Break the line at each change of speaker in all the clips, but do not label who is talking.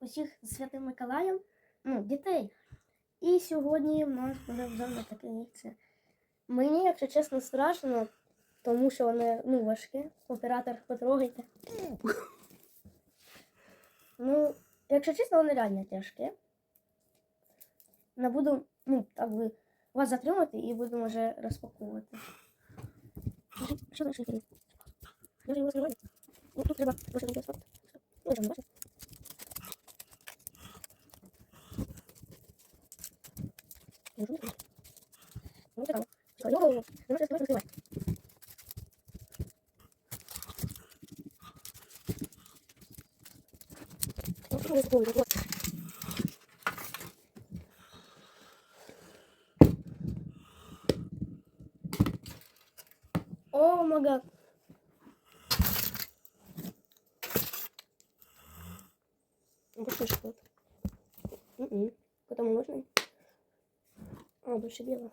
усіх з Святим Миколаєм, ну, дітей. І сьогодні в нас буде взагалі таке яйце. Мені, якщо чесно, страшно, тому що воно ну, важке. Оператор потрогайте. Ну, якщо чесно, воно реально тяжке. Не буду, ну, так би, вас затримати і будемо вже розпаковувати. Що інтересно? Я вже його зриваю. Ну, тут треба просто не О, мага. Больше шкод. М-м. Потому можно? А, больше белого.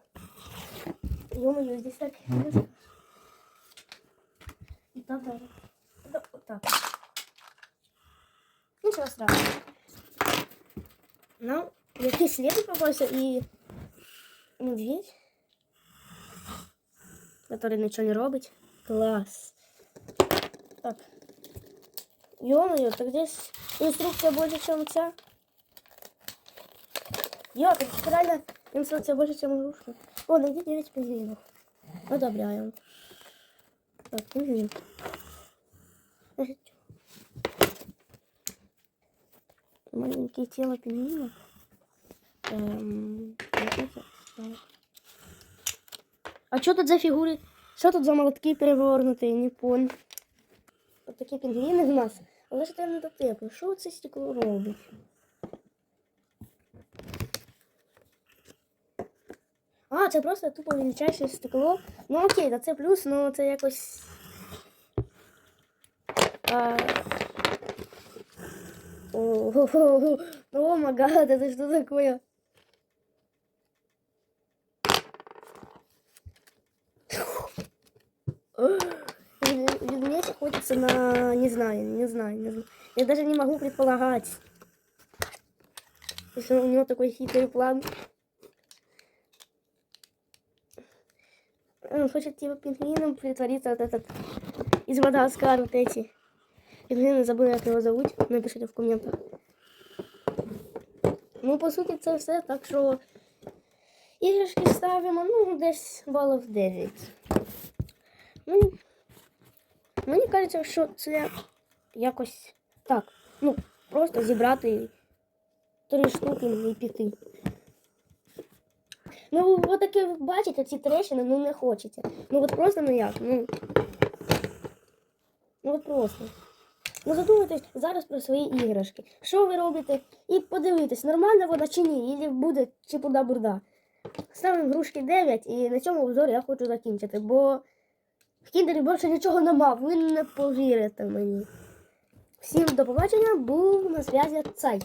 Ё-моё, здесь так резко. И так даже. Да, вот так. Ничего страшного. Ну, який слід попався і медведь, который нічого не робить. Класс. Так. Ё-моё, так здесь инструкция больше, чем ця. Йо, так реально инструкция больше, чем игрушка. О, найди 9 пингвинов. Одобряем. Так, пингвин. Значит, Маленькие тело пингвина. Эм, вот это, так. А что тут за фигуры? Що тут за молотки перевернуті? Не понял. От такі пінгвіни в нас. Але ж це не дотепло. Що це стекло робить? А, це просто тупо величайше стекло. Ну окей, та це плюс, ну це якось. А... О, о, о, о май гад, это что такое? Ведь охотится на... Не знаю, не знаю, не знаю. Я даже не могу предполагать. Если у него такой хитрый план. Он хочет типа пингвином притвориться вот этот из Мадагаскара вот эти. Пингвины забыл, как его зовут. Напишите в комментах. Ну, по суті, це все. Так що іграшки ставимо, ну, десь балів 9. Мені, мені кажеться, що це якось так. Ну, просто зібрати три штуки і піти. Ну, от таке ви бачите, ці трещини, ну не хочеться. Ну от просто ну як, ну. Ну от просто. Ну задумайтесь зараз про свої іграшки. Що ви робите? І подивитесь, нормальна вона чи ні, і буде чепуда бурда. Ставимо грушки 9 і на цьому обзор я хочу закінчити, бо в кіндері більше нічого нема, ви не повірите мені. Всім до побачення, був на зв'язі цей.